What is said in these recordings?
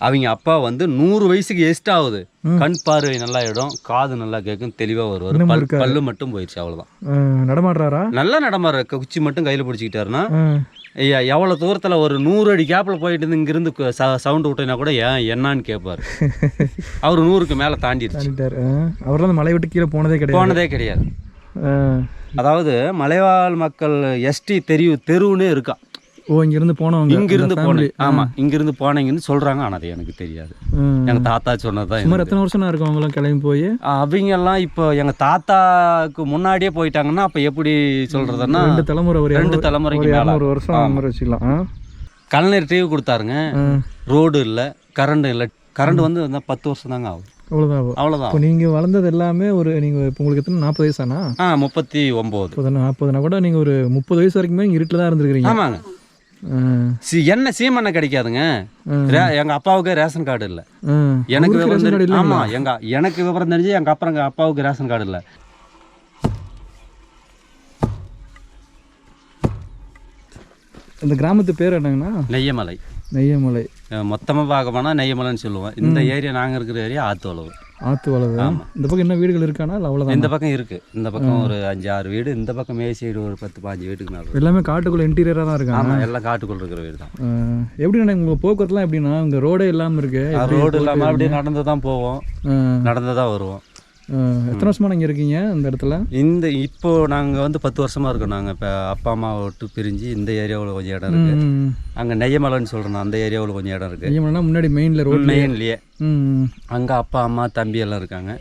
அவங்க அப்பா வந்து நூறு வயசுக்கு எஸ்ட் ஆகுது. கண் பார்வை நல்லா இடம் காது நல்லா கேட்கும் தெளிவாக வருவார். பல். பல்லு மட்டும் போயிடுச்சு அவ்வளோதான் ஆ, நடமாடுறாரா? நல்லா நடமாற குச்சி மட்டும் கையில் பிடிச்சிக்கிட்டாருன்னா ஆ, ஐயா எவ்வளோ தூரத்தில் ஒரு நூறு அடி கேப்பில் போயிட்டு இருந்து இங்கிருந்து சவுண்டு விட்டேன்னா கூட ஏன் என்னான்னு கேட்பாரு அவர் நூறுக்கு மேலே தாண்டிடுச்சு. அந்த மலை விட்டு கீழே போனதே கிடையாது. போனதே கிடையாது. அதாவது மலைவாழ் மக்கள் எஸ்டி தெரு தெருவுன்னு இருக்கா. ஓ இங்கிருந்து போனவங்க இங்கிருந்து family. ஆமாம் இங்கிருந்து போனீங்கன்னு சொல்கிறாங்க ஆனால் அது எனக்கு தெரியாது. ம். எங்கள் தாத்தா சொன்னது சுமார் தான் எத்தனை வருஷம் இருக்கும் அவங்களாம் கிளம்பி போய்? அவங்கெல்லாம் இப்போ எங்கள் தாத்தாக்கு முன்னாடியே போயிட்டாங்கன்னா அப்போ எப்படி சொல்கிறதுன்னா ரெண்டு தலைமுறை ஒரு ரெண்டு தலைமுறைக்கு ஒரு மேலே. இரநூறு வருஷம் வச்சுக்கலாம்? கலைஞர் டிவி கொடுத்தாருங்க. ரோடு இல்லை கரண்ட் இல்லை. கரண்ட் வந்து பத்து வருஷம் தாங்க ஆகும். அவ்வளோதான். அவ்வளோதான் நீங்கள் வளர்ந்தது எல்லாமே ஒரு நீங்கள் இப்போ உங்களுக்கு எத்தனை நாற்பது வயசானா? ஆ முப்பத்தி ஒம்பது. நாற்பதுனா கூட நீங்கள் ஒரு முப்பது வயசு வரைக்குமே இங்கே இருட்டில் தான் இருந்திருக்கிறீங்க. ஆமாங்க. சி என்ன சீமெண்ணெய் கிடைக்காதுங்க? ரே எங்கள் அப்பாவுக்கு ரேஷன் கார்டு இல்லை. எனக்கு விவரம் தெரிஞ்சு? ஆமாம் எங்க எனக்கு விவரம் தெரிஞ்சு எங்கள் அப்புறம் எங்கள் அப்பாவுக்கு ரேஷன் கார்டு இல்லை. இந்த கிராமத்து பேர் என்னங்கண்ணா? நெய்யமலை. நெய்யமலை. மொத்தமாக பார்க்க போனால் நெய்யமலைன்னு சொல்லுவோம். இந்த ஏரியா நாங்கள் இருக்கிற ஏரியா ஆத்தோளவு ஆத்து வளவு இந்த பக்கம் என்ன வீடுகள் இருக்கானா? அவ்வளோதான் இந்த பக்கம் இருக்கு. இந்த பக்கம் ஒரு அஞ்சு ஆறு வீடு இந்த பக்கம் மே சைடு ஒரு பத்து பாஞ்சு வீட்டுக்கு மேலே எல்லாமே காட்டுக்குள்ள இன்டீரியராக தான் இருக்காங்க ஆமாம் எல்லாம் காட்டுக்குள்ள இருக்கிற வீடு தான். எப்படி உங்கள் போக்குவரத்துலாம் எப்படின்னா இங்கே ரோடே இல்லாமல் இருக்கு. ரோடு இல்லாமல் அப்படியே நடந்து தான் போவோம். நடந்து தான் வருவோம். எத்தனை வருஷமா நீங்கள் இருக்கீங்க இந்த இடத்துல? இந்த இப்போ நாங்கள் வந்து பத்து வருஷமா இருக்கோம். நாங்கள் இப்போ அப்பா அம்மாவை விட்டு பிரிஞ்சு இந்த ஏரியாவில் கொஞ்சம் இடம் இருக்கு. ம். அங்கே நெய்யமலைன்னு சொல்கிறோம் அந்த ஏரியாவில் கொஞ்சம் இடம் இருக்கு. நெய்யமலைனா முன்னாடி மெயினில் ரோட் மெயின்லேயே அங்கே அப்பா அம்மா தம்பி எல்லாம் இருக்காங்க.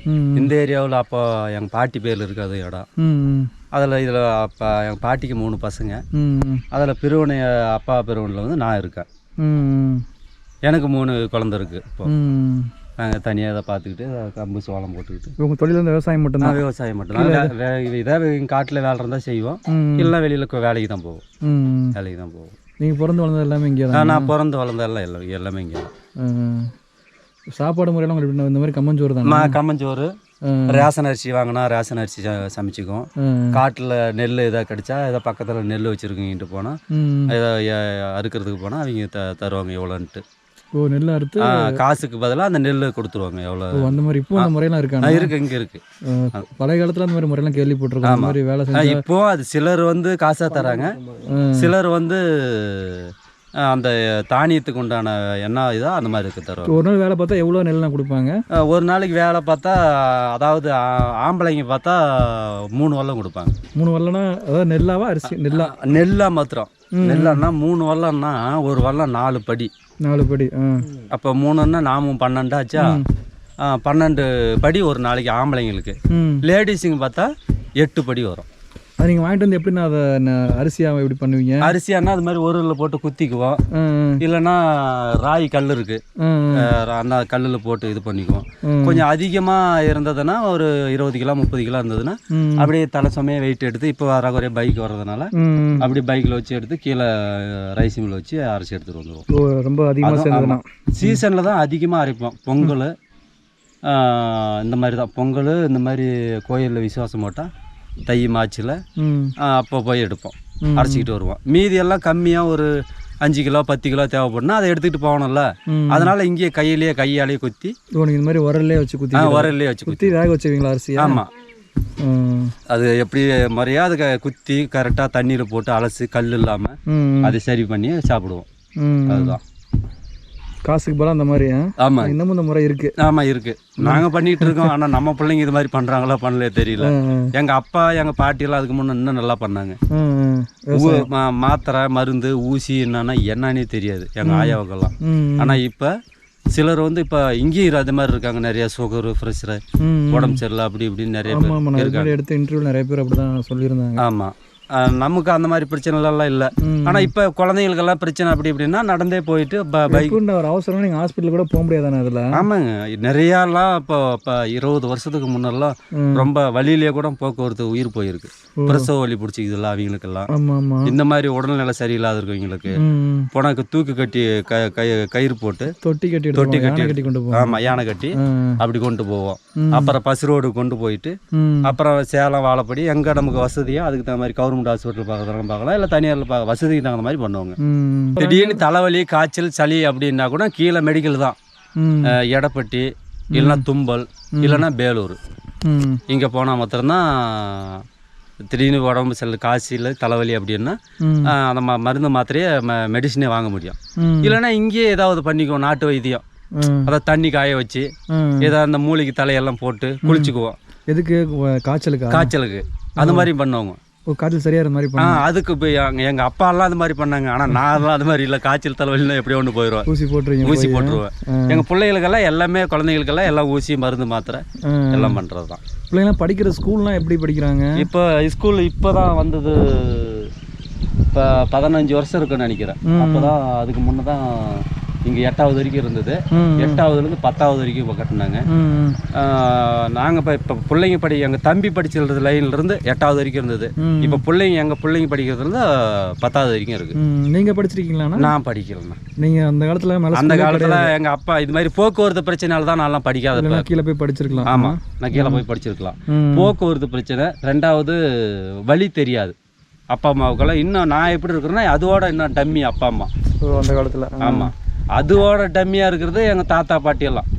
இந்த ஏரியாவில் அப்பா எங்கள் பாட்டி பேரில் இருக்காது இடம். அதில் இதில் அப்பா எங்கள் பாட்டிக்கு மூணு பசங்க. அதில் பிரிவினை அப்பா பிரிவினில் வந்து நான் இருக்கேன். எனக்கு மூணு குழந்தை இருக்குது இப்போ. நாங்கள் தனியாக இதை பார்த்துக்கிட்டு கம்பு சோளம் போட்டுக்கிட்டு. உங்கள் தொழில் வந்து விவசாயம் மட்டும்தான்? விவசாயம் மட்டும் இதே காட்டில் வேலை இருந்தால் செய்வோம். இல்லை வெளியில் வேலைக்கு தான் போவோம். வேலைக்கு தான் போவோம். நீங்கள் பிறந்து வளர்ந்தது எல்லாமே இங்கே தான் நான் பிறந்து வளர்ந்தெல்லாம் எல்லாம் எல்லாமே இங்கே தான் சாப்பாடு முறையெல்லாம் உங்களுக்கு இந்த மாதிரி கம்மஞ்சோறு தான்? கம்மஞ்சோறு ரேஷன் அரிசி வாங்கினா ரேஷன் அரிசி ச- சமைச்சிக்குவோம். காட்டில் நெல் எதாவது கிடைச்சா ஏதோ பக்கத்தில் நெல் வச்சுருக்கீங்கன்ட்டு போனால் ஏதோ அறுக்கிறதுக்கு போனால் அவங்க த தருவாங்க எவ்வளோன்ட்டு. ஓ நெல் அறுத்து காசுக்கு பதிலாக அந்த நெல் கொடுத்துருவாங்க. எவ்வளோ அந்த மாதிரி இப்போ அந்த முறையெல்லாம் இருக்காங்க இருக்கு இங்கே இருக்கு. பழைய காலத்தில் அந்த மாதிரி முறையெல்லாம் கேள்விப்பட்டிருக்கோம். அந்த மாதிரி வேலை செஞ்சு இப்போ அது சிலர் வந்து காசாக தராங்க. சிலர் வந்து அந்த தானியத்துக்கு உண்டான என்ன இதோ அந்த மாதிரி இருக்கு தருவாங்க. ஒரு நாள் வேலை பார்த்தா எவ்வளோ நெல்லாம் கொடுப்பாங்க? ஒரு நாளைக்கு வேலை பார்த்தா அதாவது ஆம்பளைங்க பார்த்தா மூணு வல்லம் கொடுப்பாங்க. மூணு வரலனா அதாவது நெல்லாவா அரிசி? நெல்லா? நெல்லா மாத்திரம். நெல்லான்னா மூணு வல்லம்னா ஒரு வல்லம் நாலு படி. நாலு படி ஆ. அப்போ மூணுன்னா நாமும் பன்னெண்டாச்சா பன்னெண்டு படி ஒரு நாளைக்கு ஆம்பளைங்களுக்கு. லேடிஸுங்க பார்த்தா எட்டு படி வரும். அது நீங்கள் வாங்கிட்டு வந்து எப்படின்னா அதை அரிசியாக எப்படி பண்ணுவீங்க? அரிசியானா அது மாதிரி ஒரு போட்டு குத்திக்குவோம். இல்லைன்னா ராய் கல் இருக்கு. அந்த கல்லில் போட்டு இது பண்ணிக்குவோம். கொஞ்சம் அதிகமாக இருந்ததுன்னா ஒரு இருபது கிலோ முப்பது கிலோ இருந்ததுன்னா. அப்படியே தலை சுமையாக வெயிட் எடுத்து இப்போ வர குறைய பைக் வர்றதுனால ம் அப்படியே பைக்கில் வச்சு எடுத்து கீழே ரைஸ் மில்ல வச்சு அரைச்சி எடுத்துகிட்டு வந்துடுவோம் ரொம்ப அதிகமாக சீசனில் தான் அதிகமாக அரைப்போம். பொங்கல் இந்த மாதிரி தான். பொங்கல் இந்த மாதிரி கோயிலில் விசுவாசம் போட்டால் தை மாச்சில் அப்போ போய் எடுப்போம். அரைச்சிக்கிட்டு வருவோம். மீதி எல்லாம் கம்மியாக ஒரு அஞ்சு கிலோ பத்து கிலோ தேவைப்படுனா அதை எடுத்துக்கிட்டு போகணும்ல. அதனால இங்கேயே கையிலேயே கையாலேயே குத்தி. இந்த மாதிரி உரல்லே வச்சு குத்தி உரல்லே வச்சு குத்தி வேக வச்சுவீங்களா அரிசியா? ஆமாம் அது எப்படி முறையாக அதை க- குத்தி கரெக்டாக தண்ணியில் போட்டு அலசி கல் இல்லாமல் அதை சரி பண்ணி சாப்பிடுவோம். அதுதான். காசுக்கு போல அந்த மாதிரி? ஆமாம் இன்னமும் இந்த முறை இருக்கு. ஆமாம் இருக்குது நாங்கள் பண்ணிகிட்டு இருக்கோம். ஆனால் நம்ம பிள்ளைங்க இது மாதிரி பண்ணுறாங்களா பண்ணலையே தெரியல. எங்கள் அப்பா எங்கள் பாட்டியெல்லாம் அதுக்கு முன்னே இன்னும் நல்லா பண்ணாங்க. மாத்திரை மருந்து ஊசி என்னன்னா என்னன்னே தெரியாது எங்கள் ஆயாவுக்கெல்லாம். ஆனால் இப்போ சிலர் வந்து இப்போ இங்கேயும் அது மாதிரி இருக்காங்க. நிறைய சுகரு ப்ரெஷரு ம், ம். உடம்பு சரியில்லை அப்படி இப்படின்னு நிறைய பேர் இருக்காங்க. எடுத்த இன்டர்வியூ நிறைய பேர் அப்படிதான் சொல்லியிருந்தாங்க. ஆமாம் நமக்கு அந்த மாதிரி பிரச்சனைலாம் இல்லை. ஆனால் இப்போ குழந்தைங்களுக்கெல்லாம் பிரச்சனை அப்படி இப்படின்னா நடந்தே போயிட்டு பைக் ஒரு அவசரம் நீங்கள் ஹாஸ்பிட்டல் கூட போக முடியாதானே அதில்? ஆமாங்க. நிறையாலாம் இப்போ இப்போ இருபது வருஷத்துக்கு முன்னெல்லாம். ரொம்ப வழியிலேயே கூட போக்குவரத்து உயிர் போயிருக்கு. பிரசவ வலி பிடிச்சிக்குதுல்ல அவங்களுக்கெல்லாம். இந்த மாதிரி உடல்நிலை சரியில்லாத இருக்கவங்களுக்கு புனக்கு தூக்கு கட்டி கயிறு போட்டு தொட்டி கட்டி தொட்டி கட்டி கொண்டு போவோம் ஆமாம் யானை கட்டி அப்படி கொண்டு போவோம். அப்புறம் பஸ் ரோடு கொண்டு போயிட்டு அப்புறம் சேலம் வாழைப்படி எங்கே நமக்கு வசதியோ அதுக்கு தகுந்த மாதிரி கவர்மெண்ட் கவர்மெண்ட் ஹாஸ்பிட்டல் பார்க்குறவங்க பார்க்கலாம். இல்லை தனியாரில் பார்க்க வசதிக்கு தகுந்த மாதிரி பண்ணுவாங்க. திடீர்னு தலைவலி காய்ச்சல் சளி அப்படின்னா கூட கீழே மெடிக்கல் தான். எடப்பட்டி இல்லைன்னா தும்பல் இல்லைன்னா பேலூர். இங்கே போனால் மாத்திரம்தான் திடீர்னு உடம்பு செல்லு காய்ச்சல் தலைவலி அப்படின்னா ம். அஹ் அந்த ம மருந்து மாத்திரையே மெடிசனே வாங்க முடியும். இல்லைன்னா இங்கேயே ஏதாவது பண்ணிக்குவோம் நாட்டு வைத்தியம். அதாவது தண்ணி காய வச்சு ஏதாவது அந்த மூலிகை தலையெல்லாம் போட்டு குளிச்சுக்குவோம். எதுக்கு காய்ச்சலுக்கா? காய்ச்சலுக்கு. அது மாதிரி பண்ணுவாங்க. ஓ காய்ச்சல் சரியாகிற மாதிரி ஆ பண்ண அதுக்கு இப்போ எங்கள் எங்கள் அப்பாலாம் அது மாதிரி பண்ணாங்க. ஆனால் நான்லாம் அது மாதிரி இல்லை. காய்ச்சல் தலைவலினா எப்படியோ ஒன்று போயிடுவேன் ஊசி போட்டுருங்க ஊசி போட்டுருவேன். எங்கள் பிள்ளைகளுக்கெல்லாம் எல்லாமே குழந்தைகளுக்கெல்லாம் எல்லாம் ஊசி மருந்து மாத்திரை எல்லாம் பண்ணுறது தான் பிள்ளைங்களாம் படிக்கிற ஸ்கூல்லாம் எப்படி படிக்கிறாங்க? இப்போ ஸ்கூல் இப்போ தான் வந்தது இப்போ பதினஞ்சு வருஷம் இருக்குன்னு நினைக்கிறேன். அப்போ தான் அதுக்கு முன்னே தான் இங்கே எட்டாவது வரைக்கும் இருந்தது. ம் எட்டாவதுலேருந்து பத்தாவது வரைக்கும் இப்போ கட்டினாங்க. ம் நாங்கள் இப்போ இப்போ பிள்ளைங்க படி எங்கள் தம்பி படிச்சிருந்த லைன்லேருந்து எட்டாவது வரைக்கும் இருந்தது. இப்போ பிள்ளைங்க எங்கள் பிள்ளைங்க படிக்கிறதுல பத்தாவது வரைக்கும் இருக்குது ம் நீங்கள் படிச்சிருக்கீங்களாண்ணா? நான் படிக்கலண்ணா. நீங்கள் அந்த காலத்தில் அந்த காலத்தில் எங்கள் அப்பா இது மாதிரி போக்குவரத்து பிரச்சனையால தான் நான்லாம் படிக்காத கீழே போய் படிச்சிருக்கலாம். ஆமாம் நான் கீழே போய் படிச்சிருக்கலாம். போக்குவரத்து பிரச்சனை ரெண்டாவது வழி தெரியாது. அப்பா அம்மாவுக்கெல்லாம் இன்னும் நான் எப்படி இருக்கிறேன்னா அதோட இன்னும் டம்மி அப்பா அம்மா. அந்த காலத்தில். ஆமாம் அதோட டம்மியாக இருக்கிறது எங்கள் தாத்தா பாட்டி எல்லாம்.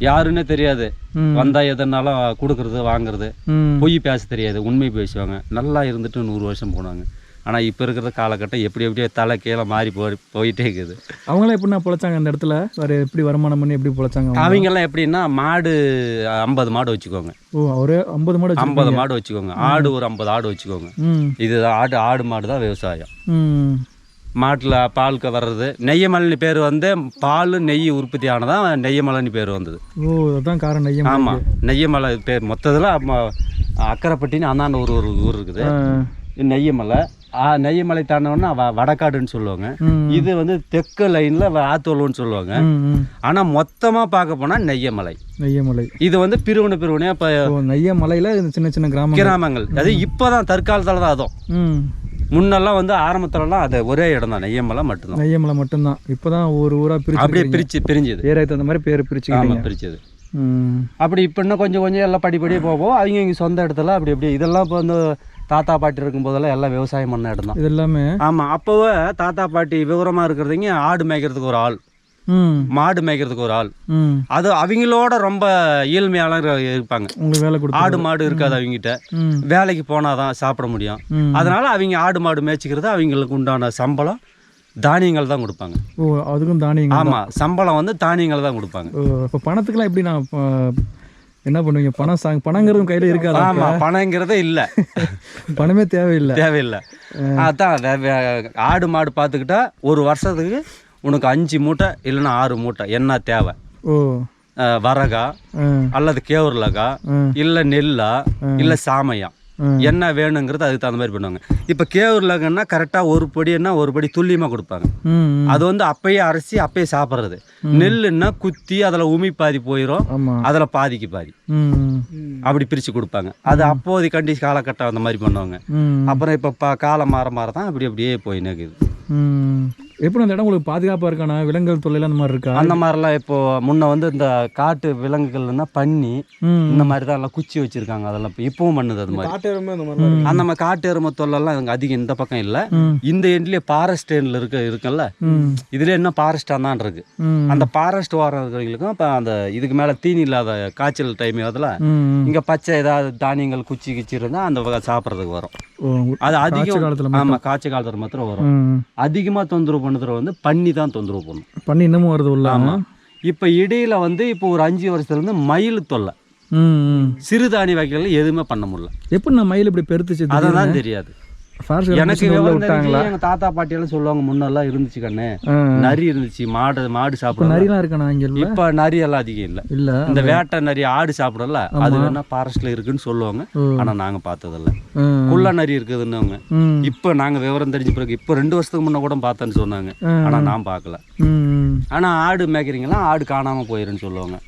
யாருன்னே தெரியாது. ம். வந்தால் எதுனாலும் கொடுக்குறது வாங்குறது. பொய் பேச தெரியாது. உண்மை பேசுவாங்க. நல்லா இருந்துட்டு நூறு வருஷம் போனாங்க. ஆனால் இப்போ இருக்கிற காலகட்டம் எப்படி எப்படியோ தலை கீழே மாறி போய் போயிட்டே இருக்குது. அவங்களாம் எப்படிண்ணா பொழைச்சாங்க அந்த இடத்துல? வேறு எப்படி வருமானம் பண்ணி எப்படி பொழைச்சாங்க அவங்க? அவங்கெல்லாம் எப்படின்னா மாடு ஐம்பது மாடு வச்சுக்கோங்க. ஓ ஒரே ஐம்பது மாடு ஐம்பது மாடு வச்சுக்கோங்க. ஆடு ஒரு ஐம்பது ஆடு வச்சுக்கோங்க. இது ஆடு ஆடு மாடு தான் விவசாயம். மாட்டில் பாலுக்கு வர்றது. நெய்யமலைன்னு பேர் வந்து பால் நெய் உற்பத்தி ஆனதான் நெய்யமலைன்னு பேர் வந்தது. ஓ அதான் காரணம் நெய்யம் ஆமாம் நெய்யமலை பேர். மொத்தத்தில் அக்கரைப்பட்டின்னு அந்தாண்ட ஒரு ஒரு ஊர் இருக்குது. நெய்யமலை. நெய்யமலை தாண்டவொன்னா வடக்காடுன்னு சொல்லுவாங்க. இது வந்து தெற்கு லைனில் ஆத்தோல்னு சொல்லுவாங்க. ஆனால் மொத்தமாக பார்க்க போனால் நெய்யமலை. நெய்யமலை. இது வந்து பிரிவினை பிரிவினையாக இப்போ நெய்யமலையில் சின்ன சின்ன கிராமம் கிராமங்கள். அது இப்போ தான் தற்காலத்தில் தான் அதுவும். முன்னெல்லாம் வந்து ஆரம்பத்துலலாம் அது ஒரே இடம் தான் நெய்யமலை மட்டும்தான். நெய்யமலை மட்டும்தான். இப்போதான் ஒரு ஊரா பிரிச்சு அப்படியே பிரிச்சு பிரிஞ்சுது. ஏரியாக்கு தகுந்த மாதிரி பேர் பிரிச்சுக்கிட்டீங்க. ஆமாம் பிரிச்சது. அப்படி இப்போ இன்னும் கொஞ்சம் கொஞ்சம் எல்லாம் படிப்படியாக போகும் அவங்க இங்கே சொந்த இடத்துல அப்படி அப்படி இதெல்லாம் இப்போ வந்து தாத்தா பாட்டி இருக்கும்போதெல்லாம் எல்லாம் விவசாயம் பண்ண இடம் தான் இது எல்லாமே ஆமாம் அப்போவே தாத்தா பாட்டி விவரமாக இருக்கிறதுங்க ஆடு மேய்க்கிறதுக்கு ஒரு ஆள். மாடு மேய்க்கிறதுக்கு ஒரு ஆள். அது அவங்களோட ரொம்ப இயல்மையால இருப்பாங்க. ஆடு மாடு இருக்காது அவங்ககிட்ட. வேலைக்கு போனால் தான் சாப்பிட முடியும். அதனால அவங்க ஆடு மாடு மேய்ச்சிக்கிறது அவங்களுக்கு உண்டான சம்பளம் தானியங்கள் தான் கொடுப்பாங்க. ஓ அதுக்கும் தானியங்க ஆமாம் சம்பளம் வந்து தானியங்கள் தான் கொடுப்பாங்க. இப்போ பணத்துக்குலாம் எப்படி நான் என்ன பண்ணுவீங்க? பணம் சா பணங்கிறதும் கையில் இருக்காதா ஆமாம் பணங்கிறதே இல்லை. பணமே தேவையில்லை. தேவையில்லை. அதான் ஆடு மாடு பார்த்துக்கிட்டா ஒரு வருஷத்துக்கு உனக்கு அஞ்சு மூட்டை இல்லைன்னா ஆறு மூட்டை. என்ன தேவை? ஓ. வரகா அல்லது கேவுருலகா இல்லை நெல்லா இல்லை சாமையா. என்ன வேணுங்கிறது அதுக்கு தகுந்த மாதிரி பண்ணுவாங்க. இப்போ கேவுருலகன்னா கரெக்டாக ஒரு படின்னா ஒரு படி துல்லியமாக கொடுப்பாங்க. அது வந்து அப்பயே அரைச்சி அப்பயே சாப்பிட்றது. நெல்லுன்னா குத்தி அதில் உமி பாதி போயிடும் அதில் பாதிக்கு பாதி. அப்படி பிரித்து கொடுப்பாங்க. அது அப்போதைய கண்டி காலகட்டம் அந்த மாதிரி பண்ணுவாங்க. அப்புறம் இப்போ காலம் மாற மாற தான் அப்படி அப்படியே போய் நிற்குது ம். எப்படி அந்த இடம் உங்களுக்கு பாதுகாப்பாக இருக்காண்ணா விலங்குகள் தொல்லைலாம் அந்த மாதிரி இருக்கா? அந்த மாதிரிலாம் இப்போ முன்ன வந்து இந்த காட்டு விலங்குகள்னா பண்ணி இந்த மாதிரி தான் எல்லாம் குச்சி வச்சிருக்காங்க. அதெல்லாம் இப்போ இப்பவும் பண்ணுது அது மாதிரி. அந்த மாதிரி காட்டு எருமை தொல்லெல்லாம் இங்க அதிகம் இந்த பக்கம் இல்லை. இந்த எண்ட்லேயே ஃபாரஸ்ட் எண்ட்ல இருக்க இருக்குல்ல இதுல இன்னும் ஃபாரஸ்டாக தான் இருக்கு. அந்த ஃபாரஸ்ட் ஓரம் இருக்கிறவங்களுக்கும் இப்போ அந்த இதுக்கு மேலே தீனி இல்லாத காய்ச்சல் டைம் அதில் இங்கே பச்சை ஏதாவது தானியங்கள் குச்சி கிச்சி இருந்தால் அந்த வகை சாப்பிட்றதுக்கு வரும். அது அதிகம் காலத்துல ஆமாம் காய்ச்சல் காலத்தில் மாத்திரம் வரும். ம் அதிகமாக தொந்தரவு பண்ணுறது வந்து பன்னி தான் தொந்தரவு பண்ணும் பண்ணி இன்னமும் வருது உள்ள. ஆமாம் இப்போ இடையில வந்து இப்போ ஒரு அஞ்சு வருஷத்துலேருந்து மயில் தொல்லை. சிறுதானிய வகைகள் எதுவுமே பண்ண முடியல. எப்படி நான் மயில் இப்படி பெருத்துச்சு அதை தான் தெரியாது. ஃபாரஸ்ட் எனக்கு விவரம் தெரிஞ்சு எங்க தாத்தா பாட்டியெல்லாம் சொல்லுவாங்க முன்னெல்லாம் இருந்துச்சு கண்ணு. நரி இருந்துச்சு மாடு மாடு சாப்பிடும் இங்கே இல்லை? இப்ப நரி எல்லாம் அதிகம் இல்ல. இல்லை இந்த வேட்டை நரி ஆடு சாப்பிடல. அது வேணா ஃபாரஸ்ட்ல இருக்குன்னு சொல்லுவாங்க. ஆனா நாங்க பார்த்ததில்ல. குள்ள நரி இருக்குதுன்னு இப்ப நாங்க விவரம் தெரிஞ்ச பிறகு இப்ப ரெண்டு வருஷத்துக்கு முன்ன கூட பார்த்தேன்னு சொன்னாங்க. ஆனா நான் பார்க்கல. ஆனா ஆடு மேய்க்கிறீங்களா? ஆடு காணாம போயிருன்னு சொல்லுவாங்க.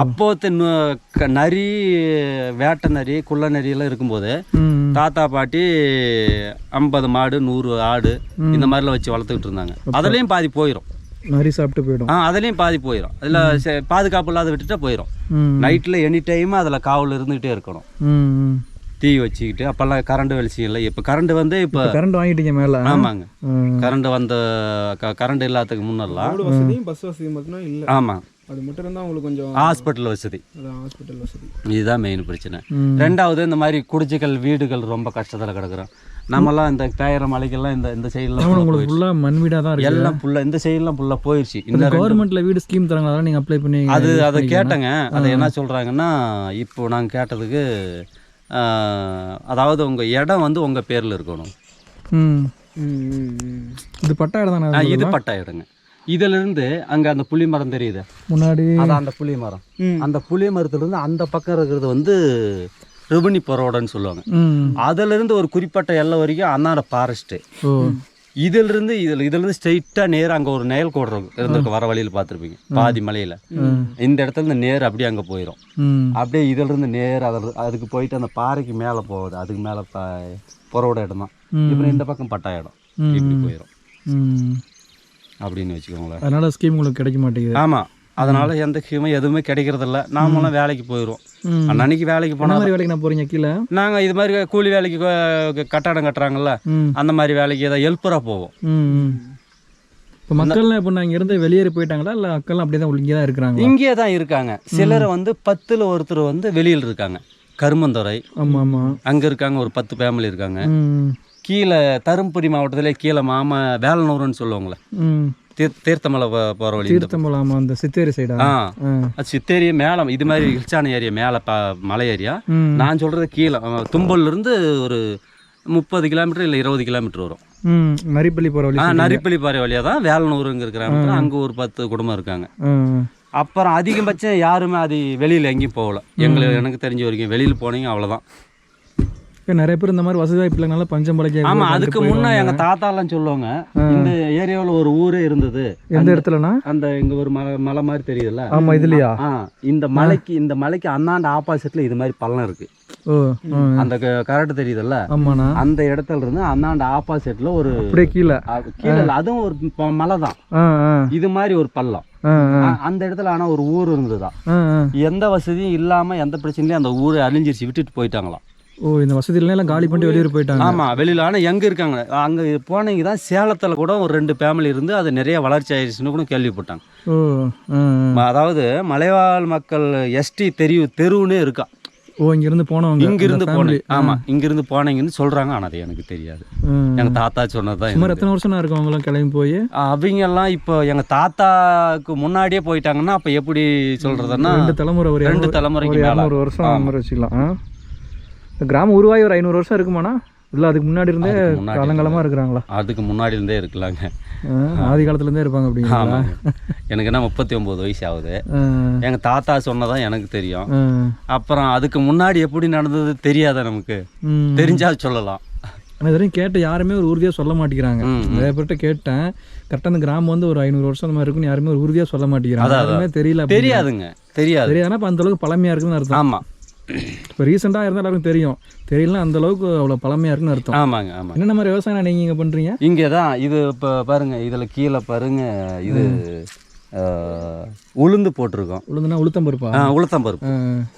அப்போத்து நரி வேட்டை நரி குள்ள நரி எல்லாம் இருக்கும்போது தாத்தா பாட்டி ஐம்பது மாடு நூறு ஆடு இந்த மாதிரிலாம் வச்சு வளர்த்துக்கிட்டு இருந்தாங்க. அதுலேயும் பாதி போயிடும் நரி சாப்பிட்டு போயிடும். ஆ அதுலேயும் பாதி போயிடும் அதில் பாதுகாப்பு இல்லாத விட்டுட்டா போயிடும் நைட்டில் எனி டைம் அதில் காவல் இருந்துகிட்டே இருக்கணும். தீ வச்சுக்கிட்டு அப்போல்லாம் கரண்ட் வெளிச்சியும் இல்லை. இப்போ கரண்ட் வந்து இப்போ கரண்ட் வாங்கிட்டீங்க மேலே? ஆமாங்க. கரண்ட் வந்த கரண்ட் இல்லாததுக்கு முன்னெல்லாம் பஸ் வசதியும் பார்த்தீங்கன்னா இல்லை. ஆமாம் அது மட்டும் இருந்தால் உங்களுக்கு கொஞ்சம் ஹாஸ்பிட்டல் வசதி. ஹாஸ்பிட்டல் வசதி. இதுதான் மெயின் பிரச்சனை. ரெண்டாவது இந்த மாதிரி குடிசைகள் வீடுகள் ரொம்ப கஷ்டத்தில் கிடக்குறோம். நம்மலாம் இந்த பேயிற மலைக்கெல்லாம் இந்த இந்த சைட்லாம் உங்களுக்கு ஃபுல்லாக மண் வீடாக தான் இருக்கு. எல்லாம் ஃபுல்லாக இந்த சைட்லாம் ஃபுல்லாக போயிடுச்சு இந்த கவர்மெண்ட்ல வீடு ஸ்கீம் தராங்க அதெல்லாம் நீங்கள் அப்ளை பண்ணி அது அதை கேட்டேங்க. அதை என்ன சொல்கிறாங்கன்னா இப்போ நாங்கள் கேட்டதுக்கு அதாவது உங்கள் இடம் வந்து உங்கள் பேரில் இருக்கணும். இது பட்டா இடம் தானே இது பட்டா இடங்க. இதிலிருந்து அங்கே அந்த புளி மரம் தெரியுது. முன்னாடி அதான் அந்த புளி மரம். அந்த புளி மரத்துலேருந்து அந்த பக்கம் இருக்கிறது வந்து ரெவனி பரோடன்னு சொல்லுவாங்க. ம். அதிலிருந்து ஒரு குறிப்பிட்ட எல்லை வரைக்கும் அன்னாட ஃபாரஸ்ட்டு ஓ. இதிலிருந்து இதில் இதிலிருந்து ஸ்ட்ரைட்டாக நேர் அங்கே ஒரு நெயல் கோடு இருந்திருக்கு வர வழியில் பார்த்துருப்பீங்க. பாதி மலையில். இந்த இடத்துல இருந்து நேர் அப்படியே அங்கே போயிடும் ம். அப்படியே இதிலிருந்து நேர் அதில் அதுக்கு போயிட்டு அந்த பாறைக்கு மேலே போகுது. அதுக்கு மேலே புறவோட இடம் தான் இப்போ இந்த பக்கம் பட்டா இடம். இப்படி போயிடும் ம். அப்படின்னு வச்சுக்கோங்களேன். அதனால ஸ்கீம் உங்களுக்கு கிடைக்க மாட்டேங்குது. ஆமாம் அதனால எந்த ஸ்கீமும் எதுவுமே கிடைக்கிறதில்ல. நாமெல்லாம் வேலைக்கு போயிடுவோம். அன்னன்னைக்கு வேலைக்கு போனால் மாதிரி வேலைக்கு நான் போறீங்க? கீழே? நாங்கள் இது மாதிரி கூலி வேலைக்கு கட்டடம் கட்டுறாங்கல்ல அந்த மாதிரி வேலைக்கு ஏதாவது ஹெல்ப்பராக போவோம். இப்போ மக்கள்லாம் இப்போ இங்க இருந்து வெளியேறி போயிட்டாங்களா? இல்லை மக்கள்லாம் அப்படியே தான் இங்கே தான் இருக்கிறாங்க இங்கே தான் இருக்காங்க. சிலர் வந்து பத்தில் ஒருத்தர் வந்து வெளியில் இருக்காங்க. கருமந்துறை ஆமாம். ஆமாம் அங்கே இருக்காங்க ஒரு பத்து ஃபேமிலி இருக்காங்க. கீழே தருமபுரி மாவட்டத்திலே கீழே மாம வேலனூர்னு சொல்லுவாங்களே தீர்த்தமலை போ- போற வழி ஆமாம் அந்த சித்தேரி சைடா ஆ? சித்தேரி மேலே இது மாதிரி ஹில்ஸான ஏரியா மேலே ப மலை ஏரியா. நான் சொல்கிறது கீழே அஹ், தும்பல்ல இருந்து ஒரு முப்பது கிலோமீட்டர் இல்லை இருபது கிலோமீட்டர் வரும். நரிப்பள்ளி போகிற வழி ஆ நரிப்பள்ளி பாறை வழியாக தான் வேலனூருங்கிற கிராமத்தில் அங்கே ஒரு பத்து குடும்பம் இருக்காங்க. அப்புறம் அதிகபட்சம் யாருமே அது வெளியில் எங்கேயும் போகல. எங்களுக்கு எனக்கு தெரிஞ்ச வரைக்கும் வெளியில் போனீங்க அவ்வளோதான் நிறைய பேர் இந்த மாதிரி வசதி வாய்ப்பு இல்லைனால பஞ்சம் பழைக்க ஆமா அதுக்கு முன்னே எங்க தாத்தாலாம் சொல்லுவாங்க இந்த ஏரியாவில் ஒரு ஊரே இருந்தது. எந்த இடத்துலனா அந்த இங்க ஒரு மலை மலை மாதிரி தெரியுதுல்ல? ஆமாம் இதுலையா? இந்த மலைக்கு இந்த மலைக்கு அந்தாண்ட ஆப்போசிட்ல இது மாதிரி பள்ளம் இருக்கு. அந்த கரெக்ட் தெரியுதுல்ல? அந்த இடத்துல இருந்து அந்தாண்ட ஆப்போசிட்ல ஒரு கீழே. கீழே அதுவும் ஒரு ப- மலை தான் ஆ ஆ. இது மாதிரி ஒரு பள்ளம். அந்த இடத்துல ஆனா ஒரு ஊர் இருந்ததுதான். எந்த வசதியும் இல்லாம எந்த பிரச்சனையும் அந்த ஊரை அழிஞ்சிருச்சு விட்டுட்டு போயிட்டாங்களாம். ஓ இந்த வசதி இல்லைனா எல்லாம் காலி பண்ணிட்டு வெளியூர் போயிட்டாங்க. ஆமா வெளியில ஆனா எங்க இருக்காங்க. அங்க போனீங்க தான் சேலத்துல கூட ஒரு ரெண்டு ஃபேமிலி இருந்து அது நிறைய வளர்ச்சி ஆயிடுச்சுன்னு கூட கேள்விப்பட்டாங்க. ஓ அதாவது மலைவாழ் மக்கள் எஸ்டி தெரு தெருவுன்னே இருக்கா. ஓ இங்கிருந்து போனவங்க இங்க இருந்து அந்த family. போனேன் ஆமா இங்க இருந்து போனீங்கன்னு சொல்றாங்க. ஆனா அது எனக்கு தெரியாது. எங்க தாத்தா சொன்னதுதான் சுமார் எனக்கு எத்தனை வருஷம் இருக்கும் அவங்களாம் கிளம்பி போய்? அவங்க எல்லாம் இப்போ எங்க தாத்தாக்கு முன்னாடியே போயிட்டாங்கன்னா அப்ப எப்படி சொல்றதுன்னா ரெண்டு தலைமுறை ஒரு ரெண்டு தலைமுறைக்கு ஒரு வருஷம் வச்சுக்கலாம்? இந்த கிராமம் உருவாகி ஒரு ஐநூறு வருஷம் இருக்குமாண்ணா? இல்லை அதுக்கு முன்னாடி இருந்தே காலங்காலமாக இருக்கிறாங்களா? அதுக்கு முன்னாடி இருந்தே இருக்கலாங்க. ஆதி காலத்துலேருந்தே இருப்பாங்க அப்படிங்களா? எனக்கு என்ன முப்பத்தி ஒன்பது வயசு ஆகுது. ஆ, எங்க தாத்தா சொன்னதான் எனக்கு தெரியும். அப்புறம் அதுக்கு முன்னாடி எப்படி நடந்தது தெரியாத நமக்கு. தெரிஞ்சா சொல்லலாம். ஆனால் இதுவரையும் கேட்ட யாருமே ஒரு உறுதியாக சொல்ல மாட்டேங்கிறாங்க. நிறைய பேர்கிட்ட கேட்டேன். கரெக்டாக அந்த கிராமம் வந்து ஒரு ஐநூறு வருஷம் அந்த மாதிரி இருக்குன்னு யாருமே ஒரு உறுதியாக சொல்ல மாட்டேங்கிறாங்க. யாருமே தெரியல. தெரியாதுங்க தெரியாது. தெரியாதுன்னா அந்த அளவுக்கு பழமையாக இருக்குன்னு அர்த்தம். ஆமா. இப்போ ரீசெண்டாக இருந்தால் எல்லாருக்கும் தெரியும். தெரியலனா அந்த அளவுக்கு அவ்வளோ பழமையாக இருக்குன்னு அர்த்தம். ஆமாங்க ஆமாங்க. என்னென்ன மாதிரி விவசாயம் நீங்கள் இங்கே பண்ணுறீங்க இங்கே தான் இது இப்போ பாருங்க இதில் கீழே பாருங்க இது உளுந்து போட்டிருக்கோம். உளுந்துனா உளுத்தம்பருப்பா ஆ, உளுத்தம்பருப்பு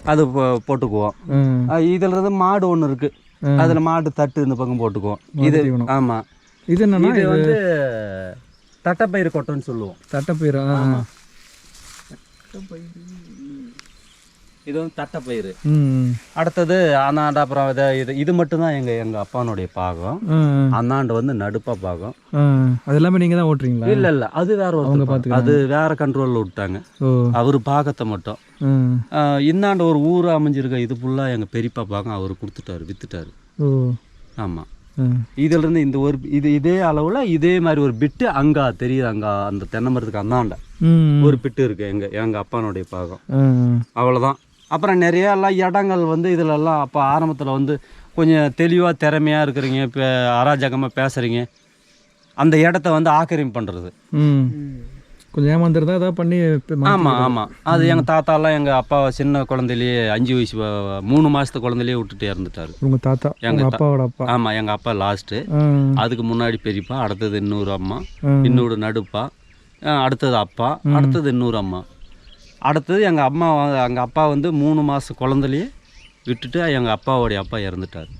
அது போ- போட்டுக்குவோம். இதுல இருந்து மாடு ஒன்று இருக்கு. அதில் மாடு தட்டு இந்த பக்கம் போட்டுக்குவோம். இது. ஆமாம் இது என்னன்னா இது வந்து தட்டைப்பயிறு கொட்டைன்னு சொல்லுவோம். தட்டைப்பயிரா இது வந்து தட்டைப்பயிறு ம் அடுத்தது அந்தாண்டு அப்புறம் இதை இது இது மட்டும்தான் எங்கள் எங்கள் அப்பானுடைய பாகம். அந்தாண்டு வந்து நடுப்பா பாகம். அது எல்லாமே நீங்கள் தான் ஓட்டுறீங்களா? இல்லை இல்லை. அது வேற அவங்க ஒருத்தர் அது வேற கண்ட்ரோலில் விட்டாங்க. அவர் பாகத்தை மட்டும். இந்தாண்ட ஒரு ஊர் அமைஞ்சிருக்க இது ஃபுல்லாக எங்கள் பெரியப்பா பாகம் அவர் கொடுத்துட்டாரு வித்துட்டாரு. ஓ. ஆமாம் ம் இதிலிருந்து இந்த ஒரு இது இதே அளவில் இதே மாதிரி ஒரு பிட்டு அங்கே தெரியுது அங்கே அந்த தென்னை மரத்துக்கு அந்தாண்ட. ஒரு பிட்டு இருக்கு எங்கள் எங்கள் அப்பானுடைய பாகம். அவ்வளோதான் அப்புறம் நிறைய எல்லாம் இடங்கள் வந்து இதுல எல்லாம் அப்போ ஆரம்பத்தில் வந்து கொஞ்சம் தெளிவாக திறமையாக இருக்கிறீங்க இப்போ அராஜகமாக பேசுகிறீங்க அந்த இடத்த வந்து ஆக்கிரமிப்பு பண்ணுறது கொஞ்சம் ஏமாந்துருந்தா ஏதாவது பண்ணி ஆமாம் ஆமாம் அது எங்கள் தாத்தாலாம் எங்கள் அப்பா சின்ன குழந்தையிலேயே அஞ்சு வயசு மூணு மாதத்து குழந்தையிலேயே விட்டுட்டு இறந்துட்டாரு உங்க தாத்தா எங்க உங்க தா- அப்பாவோட அப்பா. ஆமாம் எங்கள் அப்பா லாஸ்ட்டு அதுக்கு முன்னாடி பெரியப்பா அடுத்தது இன்னொரு அம்மா. இன்னொரு நடுப்பா அடுத்தது அப்பா அடுத்தது இன்னொரு அம்மா. அடுத்தது எங்கள் அம்மா எங்கள் அப்பா வந்து மூணு மாதம் குழந்தையிலேயே விட்டுட்டு எங்கள் அப்பாவோடைய அப்பா இறந்துட்டார்.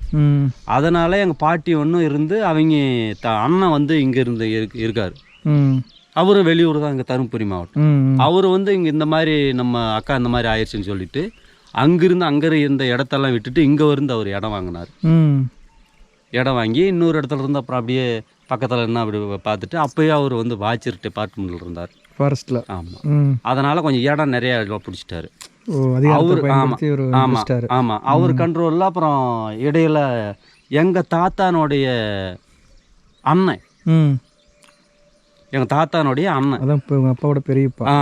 அதனால் எங்கள் பாட்டி ஒன்றும் இருந்து அவங்க த அண்ணன் வந்து இங்கே இருந்து இருக்கு இருக்கார். அவரும் வெளியூர் தான் இங்கே தருமபுரி மாவட்டம். அவர் வந்து இங்கே இந்த மாதிரி நம்ம அக்கா இந்த மாதிரி ஆயிடுச்சுன்னு சொல்லிட்டு அங்கிருந்து அங்கே இருந்த இடத்தெல்லாம் விட்டுட்டு இங்கே இருந்து அவர் இடம் வாங்கினார். இடம் வாங்கி இன்னொரு இடத்துல இருந்து அப்புறம் அப்படியே பக்கத்தில் என்ன அப்படி பார்த்துட்டு அப்போயே அவர் வந்து வாட்சர் டிபார்ட்மெண்ட்டில் இருந்தார். ஃபாரஸ்ட்டில் ஆமாம் ம். அதனால் கொஞ்சம் இடம் நிறைய பிடிச்சிட்டாரு. அவரு- ஆமாம் ஆமாம் அவர் கண்ட்ரோலில் அப்புறம் இடையில எங்கள் தாத்தானுடைய அண்ணன். ம். எங்கள் தாத்தானுடைய அண்ணன். அதான் இப்போ அப்பாவோட பெரியப்பா. ஆ.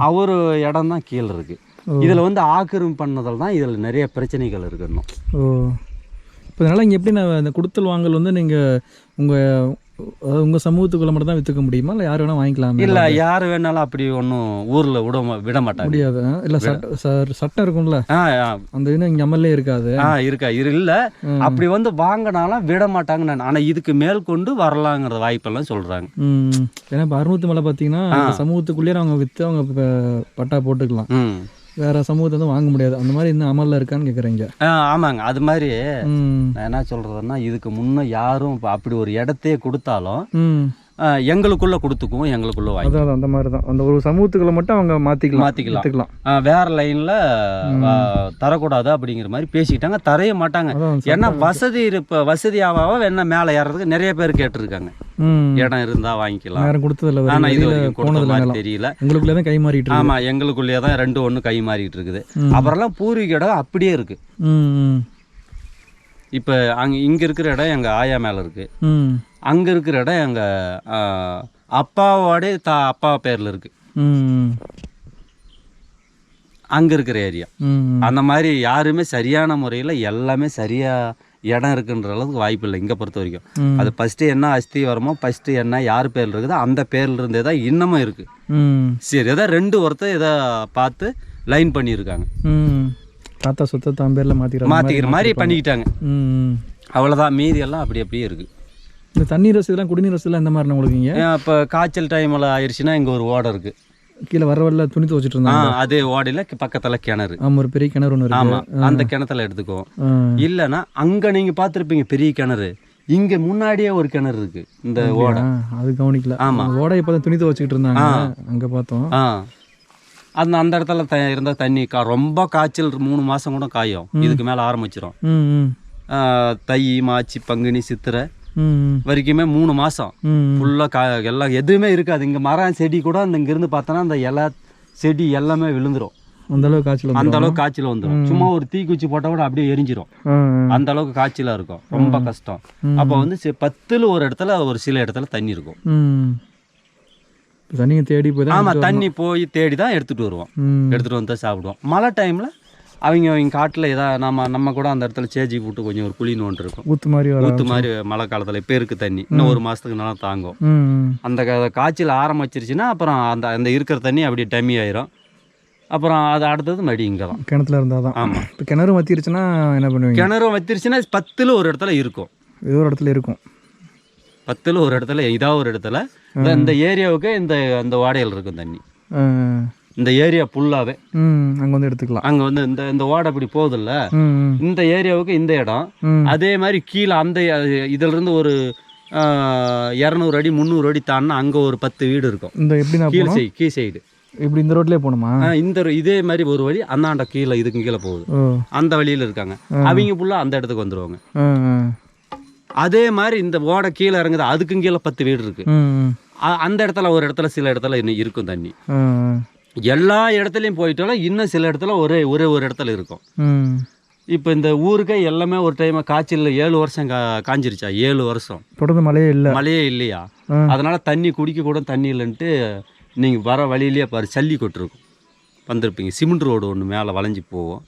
அவர் இடம் தான் கீழே இருக்குது இதில் வந்து ஆக்கிரமிப்பு பண்ணதில் தான் இதில் நிறைய பிரச்சனைகள் இருக்கு இன்னும் ஓ. இப்போ இதனால் இங்கே எப்படி நான் இந்த கொடுத்தல் வாங்கல் வந்து நீங்கள் உங்கள் உங்கள் சமூகத்துக்குள்ள மட்டும் தான் விற்றுக்க முடியுமா? இல்லை யார் வேணால் வாங்கிக்கலாமா? இல்லை யார் வேணாலும் அப்படி ஒன்றும் ஊரில் விட விட மாட்டாங்க. முடியாது. இல்லை சட்ட சட்டம் இருக்கும்ல? அந்த இது இங்கே எம்எல்ஏ இருக்காது. ஆ இருக்கா இரு இல்லை. அப்படி வந்து வாங்கினாலும் விட மாட்டாங்க நான் ஆனால் இதுக்கு மேல் கொண்டு வரலாங்கிற வாய்ப்பெல்லாம் சொல்கிறாங்க ஏன்னா இப்போ அறுநூத்தி மலை பார்த்தீங்கன்னா சமூகத்துக்குள்ளேயே அவங்க விற்று அவங்க பட்டா போட்டுக்கலாம். வேற சமூகத்தை வாங்க முடியாது. அந்த மாதிரி இன்னும் அமலில் இருக்கான்னு கேட்குறீங்க ஆமாங்க. அது மாதிரி நான் என்ன சொல்கிறதுன்னா இதுக்கு முன்னே யாரும் இப்போ அப்படி ஒரு இடத்தையே கொடுத்தாலும் எங்களுக்குள்ள கொடுத்துக்குவோம் எங்களுக்குள்ள வாங்கி அதான் அந்த மாதிரி தான் அந்த ஒரு சமூகத்துக்குள்ள மட்டும் அவங்க மாத்திக்கலாம். வித்துக்கலாம் ஆ, வேற லைனில் தரக்கூடாது அப்படிங்கிற மாதிரி பேசிக்கிட்டாங்க. தரைய மாட்டாங்க. ஏன்னா வசதி இப்போ வசதி ஆவாவ வேணா மேலே ஏறதுக்கு நிறைய பேர் கேட்டிருக்காங்க. இடம் இருந்தால் வாங்கிக்கலாம். நேரம் கொடுத்ததில்ல ஆனால் இது வரைக்கும் கொடுத்த மாதிரி தெரியல. உங்களுக்குள்ளே தான் கை மாறிட்டு இருக்கு. ஆமாம் எங்களுக்குள்ளேயே தான் ரெண்டு ஒன்று கை மாறிட்டு இருக்குது. அப்புறம்லாம் பூர்வீக இடம் அப்படியே ம் இப்போ அங்கே இங்கே இருக்கிற இடம் எங்கள் ஆயா மேலே இருக்குது ம். அங்கே இருக்கிற இடம் எங்கள் அப்பாவோட தா அப்பா பேரில் இருக்குது ம் அங்கே இருக்கிற ஏரியா. அந்த மாதிரி யாருமே சரியான முறையில் எல்லாமே சரியாக இடம் இருக்குன்ற அளவுக்கு வாய்ப்பு இல்லை இங்கே பொறுத்த வரைக்கும். அது ஃபஸ்ட்டு என்ன அஸ்தி வருமோ ஃபஸ்ட்டு என்ன யார் பேரில் இருக்குதோ அந்த பேரில் இருந்தே தான் இன்னமும் இருக்குது சரி ஏதோ ரெண்டு ஒருத்தர் இதை பார்த்து லைன் பண்ணியிருக்காங்க. தாத்தா சொத்தை தான் பேரில் மாற்றிக்கிறாங்க மாற்றிக்கிற மாதிரி பண்ணிக்கிட்டாங்க. அவ்வளோதான் மீதி எல்லாம் அப்படி அப்படியே இருக்குது இந்த தண்ணீர் வசதிலாம் குடிநீர் வசதிலாம் இந்த மாதிரி உங்களுக்கு இங்கே? இப்போ காய்ச்சல் டைமில் ஆயிடுச்சுன்னா இங்கே ஒரு ஓடை இருக்குது கீழே வர வரல துணி துவச்சிட்டு இருந்தாங்க. அதே ஓடையில் பக்கத்தில் கிணறு. ஆமாம் ஒரு பெரிய கிணறு ஒன்று இருக்கு. ஆமாம் அந்த கிணத்துல எடுத்துக்குவோம். இல்லைன்னா அங்கே நீங்கள் பார்த்துருப்பீங்க பெரிய கிணறு. இங்கே முன்னாடியே ஒரு கிணறு இருக்குது இந்த ஓடை. அது கவனிக்கல. ஆமா. ஓடை இப்போ தான் துணி துவச்சிக்கிட்டு இருந்தாங்க. அங்கே பார்த்தோம். அந்த அந்த இடத்துல த இருந்தால் தண்ணி கா ரொம்ப காய்ச்சல் மூணு மாதம் கூட காயும். இதுக்கு மேலே ஆரம்பிச்சிடும் தை மாச்சி பங்குனி சித்திரை. வரைக்குமே மூணு மாதம் ஃபுல்லாக கா எல்லாம் எதுவுமே இருக்காது. இங்கே மரம் செடி கூட அந்த இங்கேருந்து பார்த்தோன்னா அந்த இலை செடி எல்லாமே விழுந்துரும். அந்த அளவுக்கு காய்ச்சல் அந்த. அளவுக்கு காய்ச்சல் வந்துடும் சும்மா ஒரு தீக்குச்சி போட்டால் கூட அப்படியே எரிஞ்சிரும். அந்த அளவுக்கு காய்ச்சலாக இருக்கும். ரொம்ப கஷ்டம். அப்போ வந்து பத்துல ஒரு இடத்துல ஒரு சில இடத்துல தண்ணி இருக்கும். தண்ணியை தேடி போய் ஆமாம் தண்ணி போய் தேடி தான் எடுத்துகிட்டு வருவோம். ம். எடுத்துகிட்டு வந்து சாப்பிடுவோம். மழை டைமில் அவங்க அவங்க காட்டில் ஏதாவது நம்ம நம்ம கூட அந்த இடத்துல சேஜி போட்டு கொஞ்சம் ஒரு குழி நோண்டு இருக்கும். ஊத்து மாதிரி ஊத்து மாதிரி மழை காலத்தில் இப்போ இருக்கு தண்ணி இன்னும் ஒரு மாதத்துக்கு நல்லா தாங்கும். அந்த காய்ச்சல் ஆரம்பிச்சிருச்சுன்னா அப்புறம் அந்த அந்த இருக்கிற தண்ணி அப்படியே டம்மி ஆயிரும். அப்புறம் அது அடுத்தது மடி இங்கே தான் கிணத்துல இருந்தால் தான் ஆமாம் இப்போ கிணறு வத்திருச்சுன்னா என்ன பண்ணுவீங்க? கிணறும் வத்திருச்சுன்னா பத்தில் ஒரு இடத்துல இருக்கும். ஏதோ ஒரு இடத்துல இருக்கும். பத்தில் ஒரு இடத்துல இதா ஒரு இடத்துல. இந்த ஏரியாவுக்கு இந்த அந்த ஓடையில் இருக்கும் தண்ணி. இந்த ஏரியா ஃபுல்லாகவே அங்கே வந்து எடுத்துக்கலாம். அங்கே வந்து இந்த இந்த ஓடை இப்படி போகுதுல்ல? இந்த ஏரியாவுக்கு இந்த இடம். அதே மாதிரி கீழே அந்த இதுல இருந்து ஒரு இரநூறு அடி முந்நூறு அடி தாண்டினா அங்கே ஒரு பத்து வீடு இருக்கும். இந்த எப்படி கீழ் சைடு கீழ் சைடு. இப்படி இந்த ரோட்லேயே போகணுமா? இந்த இதே மாதிரி ஒரு வழி அந்தாண்ட கீழே இதுக்கு கீழே போகுது. அந்த வழியில் இருக்காங்க. அவங்க ஃபுல்லாக அந்த இடத்துக்கு வந்துருவாங்க. அதே மாதிரி இந்த ஓடை கீழே இறங்குது அதுக்கும் கீழே பத்து வீடு இருக்கு. அந்த இடத்துல ஒரு இடத்துல சில இடத்துல இன்னும் இருக்கும் தண்ணி. எல்லா இடத்துலையும் போயிட்டாலும் இன்னும் சில இடத்துல ஒரே ஒரே ஒரு இடத்துல இருக்கும். இப்போ இந்த ஊருக்கே எல்லாமே ஒரு டைம் காய்ச்சல் ஏழு வருஷம் கா காஞ்சிருச்சா? ஏழு வருஷம். தொடர்ந்து மழையே இல்லை. மழையே இல்லையா. அதனால தண்ணி குடிக்க கூட தண்ணி இல்லைன்ட்டு நீங்கள் வர வழியிலேயே பாரு சல்லி கொட்டிருக்கும் வந்திருப்பீங்க. சிமெண்ட் ரோடு ஒன்று மேலே வளைஞ்சு போவோம்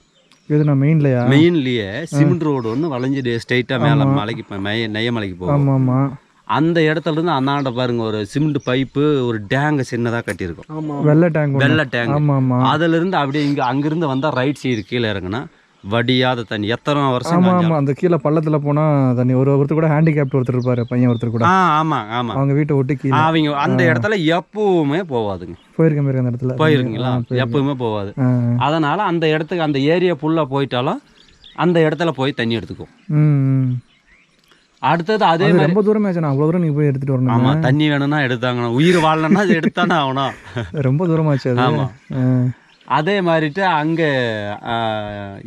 இது நான் மெயின்லையா மெயின்லேயே சிமெண்ட் ரோடு ஒன்று வளைஞ்சு ஸ்ட்ரைட்டாக மேலே மலைக்கு மெய நெய்யமலைக்கு போவோம் ஆமாம் ஆமாம் அந்த இடத்துல இருந்து அந்தாண்ட பாருங்க ஒரு சிமெண்ட் பைப்பு ஒரு டேங்கு சின்னதாக கட்டியிருக்கும். ஆமாம் வெள்ளை டேங்க். வெள்ளை டேங்க். ஆமாம் ஆமாம் அதுல இருந்து அப்படியே இங்கே அங்கிருந்து வந்தால் ரைட் சைடு கீழே இறங்குனா வடியாத தண்ணி. எத்தனை வருஷம் ஆமாம் அந்த கீழே பள்ளத்தில் போனால் தண்ணி. ஒரு ஒருத்தர் கூட ஹேண்டிகேப்ட் ஒருத்தர் இருப்பார் பையன் ஒருத்தர் கூட. ஆ ஆமாம் ஆமாம் அவங்க வீட்டை ஒட்டி கீழே. அவங்க அந்த இடத்துல எப்பவுமே போவாதுங்க. போயிருக்கேன் போயிருக்கேன் அந்த இடத்துல. போயிருக்கீங்களா? எப்பவுமே போவாது. அதனால அந்த இடத்துக்கு அந்த ஏரியா ஃபுல்லாக போயிட்டாலும் அந்த இடத்துல போய் தண்ணி எடுத்துக்கும். அடுத்தது அதே ரொம்ப தூரமே ஆச்சு. அவ்வளோ தூரம் நீங்கள் போய் எடுத்துகிட்டு வரணும் ஆமா தண்ணி வேணும்னா எடுத்தாங்க உயிர் வாழணும்னா அது எடுத்தானே ஆகணும். ரொம்ப தூரமாச்சு அது. ஆமா. ஆ. அதே மாதிரிட்டு அங்கே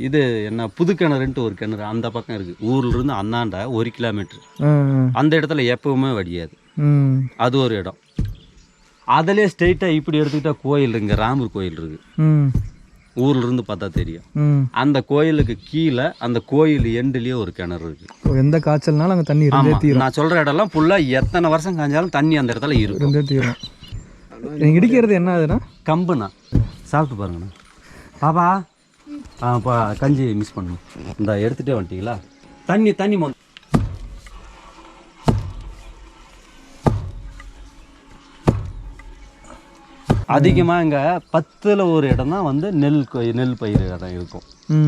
இது என்ன புது கிணறுன்ட்டு ஒரு கிணறு அந்த பக்கம் இருக்குது ஊர்ல இருந்து அந்தாண்ட ஒரு கிலோமீட்டர். ஆ, அந்த இடத்துல எப்பவுமே வடியாது. அது ஒரு இடம். அதிலே ஸ்ட்ரெயிட்டாக இப்படி எடுத்துக்கிட்டா கோயில் இங்கே ராமர் கோயில் இருக்கு. ம் ஊர்ல இருந்து பார்த்தா தெரியும். அந்த கோயிலுக்கு கீழே அந்த கோயில் எண்டுலேயே ஒரு கிணறு இருக்கு. ஓ, எந்த காய்ச்சல்னாலும் அங்கே தண்ணி இருந்தே நான் சொல்ற இடம்லாம் ஃபுல்லா எத்தனை வருஷம் காஞ்சாலும் தண்ணி அந்த இடத்துல இருக்கும். இருந்தே தீரும். நீங்கள் இடிக்கிறது என்ன ஆகுதுன்னா கம்புண்ணா. சாப்பிட்டு பாருங்கண்ணா. பாப்பா ஆ கஞ்சி மிஸ் பண்ணுங்க இந்த எடுத்துகிட்டே வந்துட்டீங்களா? தண்ணி தண்ணி மொ அதிகமாக இங்கே பத்தில் ஒரு இடம் தான் வந்து நெல் நெல் பயிர் இடம் இருக்கும்.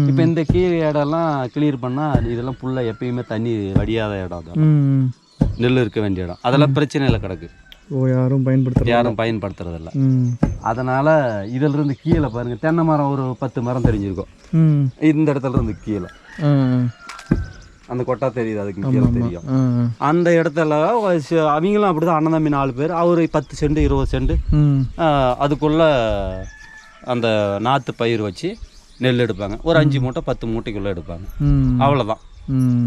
இப்போ இந்த கீழே இடம்லாம் கிளியர் பண்ணால் இதெல்லாம் ஃபுல்லாக எப்பயுமே தண்ணி வடியாத இடம் தான். நெல் இருக்க வேண்டிய இடம். அதெல்லாம் பிரச்சனையில் கிடக்கு. ஓ யாரும் பயன்படுத்துகிறாங்க யாரும் பயன்படுத்துறதில்ல. அதனால் இதிலிருந்து கீழே பாருங்கள் தென்னை மரம் ஒரு பத்து மரம் தெரிஞ்சிருக்கும். இந்த இடத்துல இருந்து கீழே அந்த கொட்டா தெரியுது அதுக்கு கீழே தெரியும். அந்த இடத்துல அவங்களும் அப்படி தான் அண்ணன் தம்பி நாலு பேர். அவர் பத்து சென்ட் இருபது சென்ட் ம். அதுக்குள்ளே அந்த நாற்று பயிர் வச்சு நெல் எடுப்பாங்க. ஒரு அஞ்சு மூட்டை பத்து மூட்டைக்குள்ளே எடுப்பாங்க. அவ்வளோதான்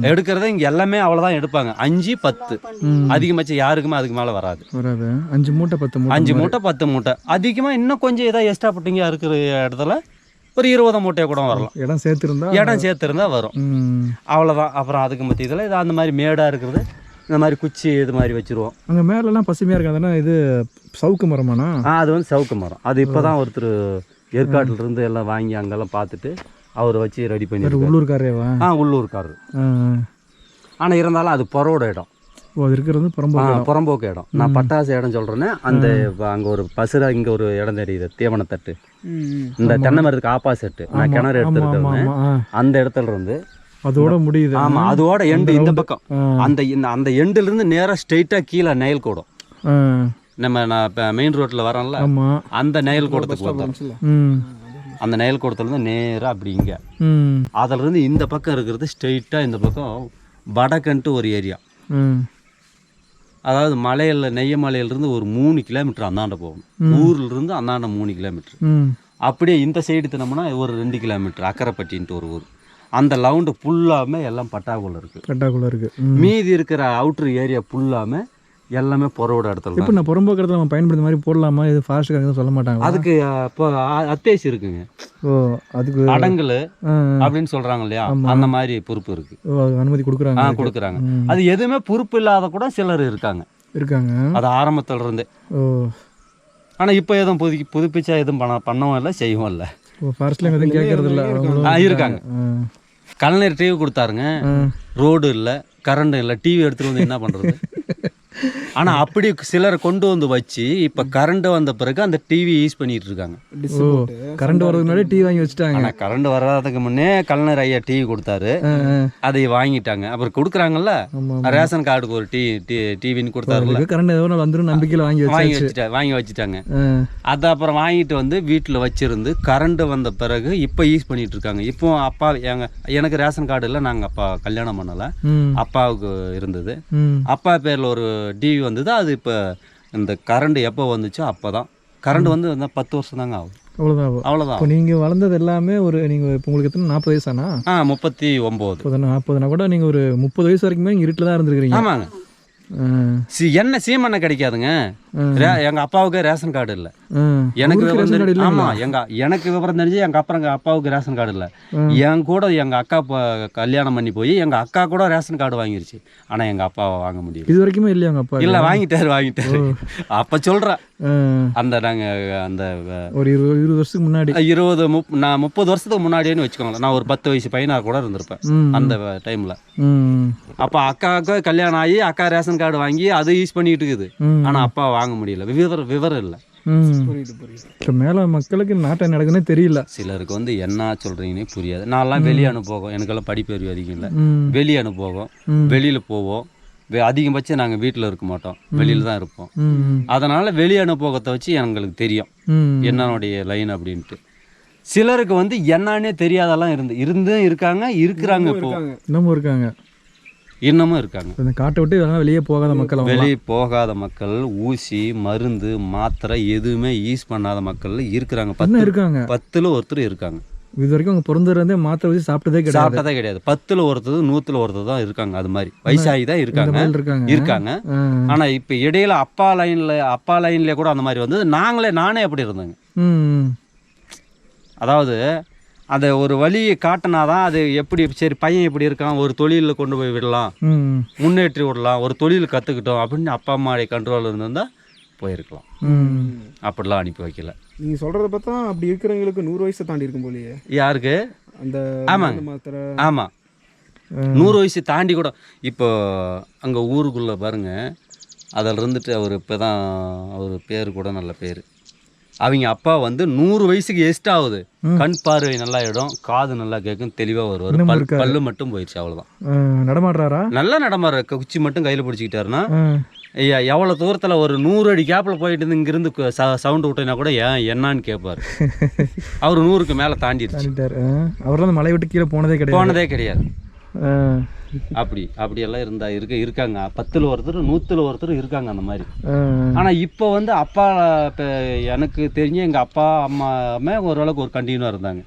எடுக்கிறத இங்கே எல்லாமே அவ்வளோதான் எடுப்பாங்க. அஞ்சு பத்து. அதிகபட்சம் யாருக்குமே அதுக்கு மேலே வராது. அஞ்சு மூட்டை பத்து மூட்டை அஞ்சு மூட்டை பத்து மூட்டை. அதிகமாக இன்னும் கொஞ்சம் ஏதாவது எக்ஸ்ட்ரா பட்டிங்க இருக்கிற இடத்துல ஒரு இருபது மூட்டையை கூட வரலாம். இடம் சேர்த்துருந்தா இடம் சேர்த்துருந்தா வரும். அவ்வளோதான் அப்புறம் அதுக்கு மத்தியத்தில் இது அந்த மாதிரி மேடாக இருக்கிறது இந்த மாதிரி குச்சி இது மாதிரி வச்சுருவோம். அங்கே மேலெல்லாம் பசுமையாக இருக்காதுன்னா இது சவுக்கு மரமாண்ணா? ஆ அது வந்து சவுக்கு மரம். அது இப்போ தான் ஒருத்தர் ஏற்காட்டுல இருந்து எல்லாம் வாங்கி அங்கெல்லாம் பார்த்துட்டு அவர் வச்சு ரெடி பண்ணி உள்ளூர்காரேவா? ஆ உள்ளூர்காரரு. ஆனால் இருந்தாலும் அது பொறோட இடம். ஓ அது இருக்கிறது புறம்போக்கு புறம்போக்கு இடம். நான் பட்டாசு இடம் சொல்கிறேன்னே அந்த அங்கே ஒரு பசுரா இங்கே ஒரு இடம் தெரியுது தீவனத்தட்டு. இந்த தென்னை மரத்துக்கு ஆப்போசிட் நான் கிணறு ஆமாம் ஆமாம் எடுத்துருக்கேன் ஆமாம் அந்த இடத்துல இருந்து அதோட முடியுது. ஆமா அதோட எண்டு இந்த பக்கம். அந்த இந்த அந்த எண்டுல இருந்து நேரா ஸ்ட்ரைட்டா கீழே நெயல் கூடும். நம்ம நான் இப்போ மெயின் ரோட்ல வரேன்ல ஆமாம் அந்த நெயல் கூடத்துக்கு அந்த நெயல் கூடத்துலேருந்து நேராக அப்படி இங்கே. அதிலிருந்து இந்த பக்கம் இருக்கிறது ஸ்ட்ரெயிட்டாக இந்த பக்கம் வடக்கன்ட்டு ஒரு ஏரியா அதாவது மலையில் நெய்ய மலையிலிருந்து ஒரு மூணு கிலோமீட்டர் அந்தாண்ட போகணும். ஊர்ல இருந்து அந்தாண்ட மூணு கிலோமீட்டர். அப்படியே இந்த சைடு தினமுன்னா ஒரு ரெண்டு கிலோமீட்டர் அக்கரைப்பட்டின்ட்டு ஒரு ஊர். அந்த லவுண்டு ஃபுல்லாமே எல்லாம் பட்டாக்குள்ள இருக்குது கட்டாக்குள்ள இருக்கு. ம். மீதி இருக்கிற அவுட்ரு ஏரியா ஃபுல்லாமே எல்லாமே பொறவோட இடத்துல இப்போ நான் புறம்போக்கிறத நம்ம பயன்படுத்த மாதிரி போடலாமா? இது ஃபாஸ்ட்டுக்காக எதுவும் சொல்ல மாட்டாங்க அதுக்கு இப்போ அத்தேசி இருக்குங்க. ஓ அதுக்கு அடங்கல் அப்படின்னு சொல்றாங்க இல்லையா? அந்த மாதிரி பொறுப்பு இருக்கு. அனுமதி கொடுக்குறாங்க ஆ கொடுக்குறாங்க. அது எதுவுமே பொறுப்பு இல்லாத கூட சிலர் இருக்காங்க. இருக்காங்க. அது ஆரம்பத்துல இருந்தே. ஓ. ஆனா இப்போ எதுவும் புதுக்கி புதுப்பிச்சா எதுவும் பண்ண பண்ணவும் இல்லை செய்யவும் இல்லை. ஓ ஃபாரஸ்ட்ல எதுவும் கேட்கறது இல்லை. இருக்காங்க. கலைஞர் டிவி கொடுத்தாருங்க. ரோடு இல்லை கரண்ட் இல்லை டிவி எடுத்துட்டு வந்து என்ன பண்றது? ஆனா அப்படி சிலர் கொண்டு வந்து வச்சு இப்ப கரண்ட் வந்த பிறகு அந்த டிவி யூஸ் பண்ணிட்டு இருக்காங்க கரண்ட் வரதுக்கு முன்னாடி டீ வாங்கி வச்சுட்டாங்க. ஆனா கரண்ட் வராதுக்கு முன்னே கலைஞர் ஐயா டிவி கொடுத்தாரு. அதை வாங்கிட்டாங்க. அப்புறம் கொடுக்குறாங்கல்ல? ரேஷன் கார்டுக்கு ஒரு டி டிவின்னு கொடுத்தாருல அதுக்கு கரண்ட் எதோ நாள் வந்துடும் நம்பிக்கையில் வாங்கி வாங்கி வச்சாச்சு. வச்சுட்டா வாங்கி வச்சுட்டாங்க. அதை அப்புறம் வாங்கிட்டு வந்து வீட்டில் வச்சிருந்து கரண்ட் வந்த பிறகு இப்போ யூஸ் பண்ணிட்டு இருக்காங்க இப்போ அப்பா எங்க எனக்கு ரேஷன் கார்டு இல்லை நாங்கள் அப்பா கல்யாணம் பண்ணலை. அப்பாவுக்கு இருந்தது. அப்பா பேரில் ஒரு டிவி வந்தது? அது இப்போ இந்த கரண்ட் எப்போ வந்துச்சோ அப்போ தான் கரண்ட் வந்து பத்து வருஷம் தாங்க ஆகும். அவ்வளோதான் அவ்வளோதான் இப்போ நீங்கள் வளர்ந்தது எல்லாமே ஒரு நீங்கள் இப்போ உங்களுக்கு எத்தனை நாற்பது வயசானா? ஆ முப்பத்தி ஒம்பது. இப்போ நாற்பதுனா கூட நீங்கள் ஒரு முப்பது வயசு வரைக்குமே இருட்டில் தான் இருந்திருக்கிறீங்க. ஆமாங்க. சி என்ன சீமெண்ணெய் கிடைக்காதுங்க. ரே எங்கள் அப்பாவுக்கு ரேஷன் கார்டு இல்லை. எனக்கு விவரம்? ஆமா எங்க எனக்கு விவரம் தெரிஞ்சு எங்க அப்புறம் எங்க அப்பாவுக்கு ரேஷன் கார்டு இல்ல. என் கூட எங்க அக்கா கல்யாணம் பண்ணி போய் எங்க அக்கா கூட ரேஷன் கார்டு வாங்கிருச்சு. ஆனா எங்க அப்பாவை வாங்க முடியல. இது வரைக்குமே இல்லையா உங்கள் அப்பா? இல்ல வாங்கிட்டாரு வாங்கிட்டாரு. அப்ப சொல்றேன் அந்த நாங்க அந்த ஒரு இருபது இருபது வருஷத்துக்கு முன்னாடி. இருபது முப் நான் முப்பது வருஷத்துக்கு முன்னாடியேன்னு வச்சுக்கோங்களேன். நான் ஒரு பத்து வயசு பையனா கூட இருந்திருப்பேன். அந்த டைம்ல. அப்ப அக்காவுக்கு கல்யாணம் ஆகி அக்கா ரேஷன் கார்டு வாங்கி அதை யூஸ் பண்ணிட்டு இருக்குது. ஆனா அப்பா வாங்க முடியல. விவரம் விவரம் இல்லை. ம். புரியுது மேலே மக்களுக்கு நாட்டை நடக்குதுன்னே தெரியல. சிலருக்கு வந்து என்ன சொல்றீங்கன்னே புரியாது. நான்லாம் வெளியே அனுப்போகும் எனக்கெல்லாம் படிப்பறிவு அதிகம் இல்லை. வெளியே அனுப்போகும். வெளியில் போவோம். அதிகபட்சம் நாங்கள் வீட்டில் இருக்க மாட்டோம். வெளியில் தான் இருப்போம். அதனால் வெளியே அனுப்போகத்தை வச்சு எங்களுக்கு தெரியும். என்னனுடைய லைன் அப்படின்ட்டு. சிலருக்கு வந்து என்னன்னே தெரியாதெல்லாம் இருந்து இருந்தும் இருக்காங்க இருக்கிறாங்க இப்போ. இன்னமும் இருக்காங்க. இன்னமும் இருக்காங்க. இந்த காட்டை விட்டு இதெல்லாம் வெளியே போகாத மக்கள் வெளியே போகாத மக்கள் ஊசி மருந்து மாத்திரை எதுவுமே யூஸ் பண்ணாத மக்கள் இருக்கிறாங்க. பத்து இருக்காங்க. பத்துல ஒருத்தர் இருக்காங்க. இது வரைக்கும் அவங்க பிறந்ததுலேருந்தே மாத்திரை வச்சு சாப்பிட்டதே கிடையாது. சாப்பிட்டதே கிடையாது. பத்துல ஒருத்தர் நூத்துல ஒருத்தர் தான் இருக்காங்க. அது மாதிரி. வயசாகி தான் இருக்காங்க. இருக்காங்க. இருக்காங்க. ஆ. ஆனா இப்ப இடையில அப்பா லைன்ல அப்பா லைன்ல கூட அந்த மாதிரி வந்தது. நாங்களே நானே அப்படி இருந்தேங்க. அதாவது அந்த ஒரு வழியை காட்டினாதான் அது எப்படி சரி பையன் இப்படி இருக்கான் ஒரு தொழிலில் கொண்டு போய் விடலாம் ம். முன்னேற்றி விடலாம் ஒரு தொழில் கற்றுக்கிட்டோம் அப்படின்னு அப்பா அம்மாவுடைய கண்ட்ரோல் இருந்திருந்தா போயிருக்கலாம். ம். அப்படிலாம் அனுப்பி வைக்கல. நீங்க சொல்றத பார்த்தா அப்படி இருக்கிறவங்களுக்கு நூறு வயசை தாண்டி இருக்கும் போலயே. யாருக்கு? அந்த ஆமாங்க. ஆமாம் நூறு வயசு தாண்டி கூட இப்போ அங்கே ஊருக்குள்ளே பாருங்க அதில் இருந்துட்டு அவர் இப்போ தான் அவர் பேர் கூட நல்ல பேர். அவங்க அப்பா வந்து நூறு வயசுக்கு எஸ்ட் ஆகுது. கண் பார்வை நல்லா இடம் காது நல்லா கேட்கும் தெளிவாக வருவார். பல்லு மட்டும் போயிடுச்சு அவ்வளோதான் ஆ, நடமாடுறாரா? நல்லா நடமாற குச்சி மட்டும் கையில் பிடிச்சிக்கிட்டாருன்னா ஆ. ஐயா எவ்வளோ தூரத்தில் ஒரு நூறு அடி கேப்பில் போயிட்டு இருந்து இங்கிருந்து ச சவுண்டு விட்டேன்னா கூட ஏன் என்னான்னு கேட்பாரு. அவர் நூறுக்கு மேலே தாண்டிடுச்சு தாண்டிட்டார். அவரெல்லாம் அந்த மலை விட்டு கீழே போனதே கிடையாது. போனதே கிடையாது. அப்படி அப்படியெல்லாம் இருந்தா இருக்க இருக்காங்க பத்தில் ஒருத்தர் நூற்றில் ஒருத்தர் இருக்காங்க அந்த மாதிரி ஆ. ஆனால் இப்போ வந்து அப்பா இப்போ எனக்கு தெரிஞ்சு எங்கள் அப்பா அம்மாவுமே ஓரளவுக்கு ஒரு கண்டினியூவாக இருந்தாங்க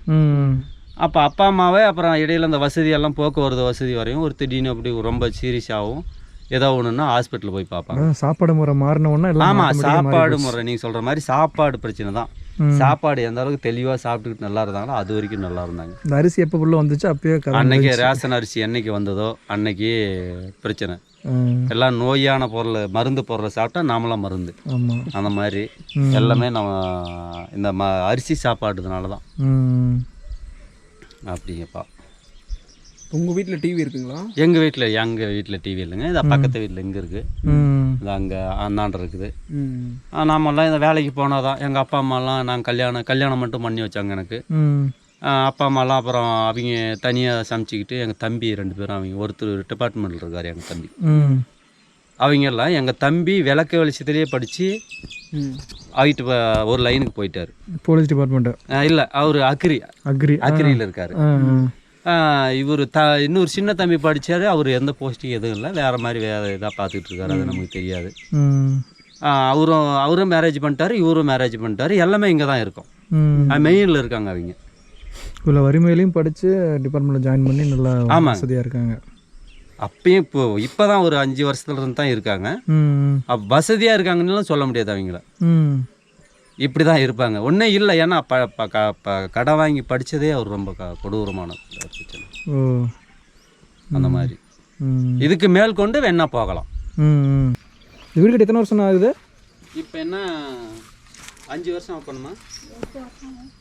அப்போ அப்பா அம்மாவே அப்புறம் இடையில அந்த வசதி எல்லாம் போக்குவரத்து வசதி வரையும் ஒரு திடீர்னு அப்படி ரொம்ப சீரியஸ் ஆகும் ஏதோ ஒன்றுன்னா ஹாஸ்பிட்டல் போய் பார்ப்பாங்க சாப்பாடு முறை மாறின உடனே எல்லாம் ஆமாம் சாப்பாடு. முறை நீங்கள் சொல்கிற மாதிரி சாப்பாடு பிரச்சனை தான். சாப்பாடு எந்த அளவுக்கு தெளிவாக சாப்பிட்டுக்கிட்டு நல்லா இருந்தாங்களோ அது வரைக்கும் நல்லா இருந்தாங்க. இந்த அரிசி எப்போ உள்ள வந்துச்சு அப்பயே அன்னைக்கு. ரேஷன் அரிசி என்னைக்கு வந்ததோ அன்னைக்கு பிரச்சனை. எல்லாம் நோயான பொருள் மருந்து பொருளை சாப்பிட்டா நாமளாம் மருந்து. அந்த மாதிரி. எல்லாமே நம்ம இந்த ம அரிசி சாப்பாடுனால தான். அப்படிங்கப்பா. உங்க வீட்ல டிவி இருக்குங்களா? எங்கள் வீட்டில் எங்கள் வீட்டில் டிவி இல்லைங்க. இது பக்கத்து வீட்டில் இங்கே இருக்குது இது அங்கே அண்ணாண்டு இருக்குது. நாமெல்லாம் இந்த வேலைக்கு போனால் தான் எங்கள் அப்பா அம்மாலாம் நான் கல்யாணம் கல்யாணம் மட்டும் பண்ணி வச்சாங்க எனக்கு. அப்பா அம்மாலாம் அப்புறம் அவங்க தனியாக சமைச்சிக்கிட்டு எங்கள் தம்பி ரெண்டு பேரும் அவங்க ஒருத்தர் டிபார்ட்மெண்ட்டில் இருக்கார் எங்கள் தம்பி. ம். அவங்க எல்லாம் எங்கள் தம்பி விளக்கு வெளிச்சத்துலேயே படித்து ஆகிட்டு ஒரு லைனுக்கு போயிட்டார். போலீஸ் டிபார்ட்மெண்ட்டு இல்லை அவர் அக்ரி அக்ரி அக்ரியில் இருக்கார். இவர் த இன்னொரு சின்ன தம்பி படிச்சாரு. அவர் எந்த போஸ்டிங் எதுவும் இல்லை. வேறு மாதிரி வேறு இதாக பார்த்துட்டு இருக்காரு அது நமக்கு தெரியாது. அவரும் அவரும் மேரேஜ் பண்ணிட்டாரு. இவரும் மேரேஜ் பண்ணிட்டாரு. எல்லாமே இங்கே தான் இருக்கும். மெயினில் இருக்காங்க அவங்க. இவ்வளோ வறுமையிலையும் படித்து டிபார்ட்மெண்ட்டில் ஜாயின் பண்ணி நல்லா ஆமாங்க. வசதியாக இருக்காங்க. அப்பயும் இப்போ இப்போ தான் ஒரு அஞ்சு வருஷத்துல இருந்து தான் இருக்காங்க. வசதியாக இருக்காங்கன்னு சொல்ல முடியாது அவங்கள. இப்படி தான் இருப்பாங்க. ஒன்றும் இல்லை. ஏன்னா ப ப க ப கடை வாங்கி படித்ததே அவர் ரொம்ப க கொடூரமான பிரச்சனை. ஓ. அந்த மாதிரி. ம். இதுக்கு மேல் கொண்டு வேணா போகலாம். வீடு கட்டி எத்தனை வருஷம் ஆகுது? இப்போ என்ன? அஞ்சு வருஷம் ஆக்கணுமா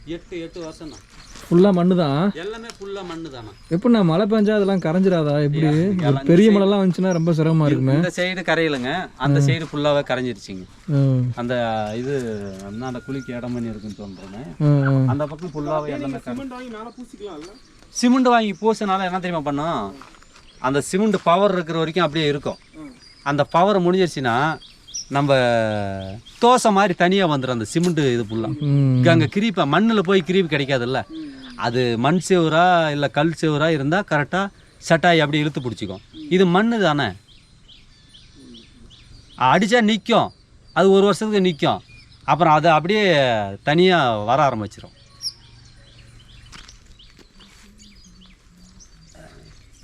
எட்டு எட்டு வருஷம் தான் ஃபுல்லாக மண்ணு தான் எல்லாமே ஃபுல்லாக மண்ணு தானே எப்படிண்ணா மழை பெஞ்சா அதெல்லாம் கரைஞ்சிடாதா எப்படி? பெரிய மழைலாம் வந்துச்சுன்னா ரொம்ப சிரமமாக இருக்குமே. இந்த சைடு கரையிலங்க. அந்த சைடு ஃபுல்லாகவே கரைஞ்சிருச்சுங்க. அந்த இது என்ன அந்த குளிக்கு இடம் பண்ணி இருக்குன்னு ம். அந்த பக்கம் ஃபுல்லாகவே எல்லாமே சிமெண்ட் வாங்கி பூசினால என்ன தெரியுமா பண்ணோம்? அந்த சிமெண்ட் பவர் இருக்கிற வரைக்கும் அப்படியே இருக்கும். அந்த பவர் முடிஞ்சிருச்சுன்னா நம்ம தோசை மாதிரி தனியாக வந்துடும் அந்த சிமெண்ட் இது ஃபுல்லாக அங்கே கிரீப்பா மண்ணில் போய் கிரீப் கிடைக்காதுல்ல. அது மண் சேவரா இல்லை கல் சேவரா இருந்தால் கரெக்டாக சட்டாய் அப்படி இழுத்து பிடிச்சிக்கும். இது மண் தானே? அடித்தா நிற்கும் அது ஒரு வருஷத்துக்கு நிற்கும் அப்புறம் அதை அப்படியே தனியாக வர ஆரம்பிச்சிடும்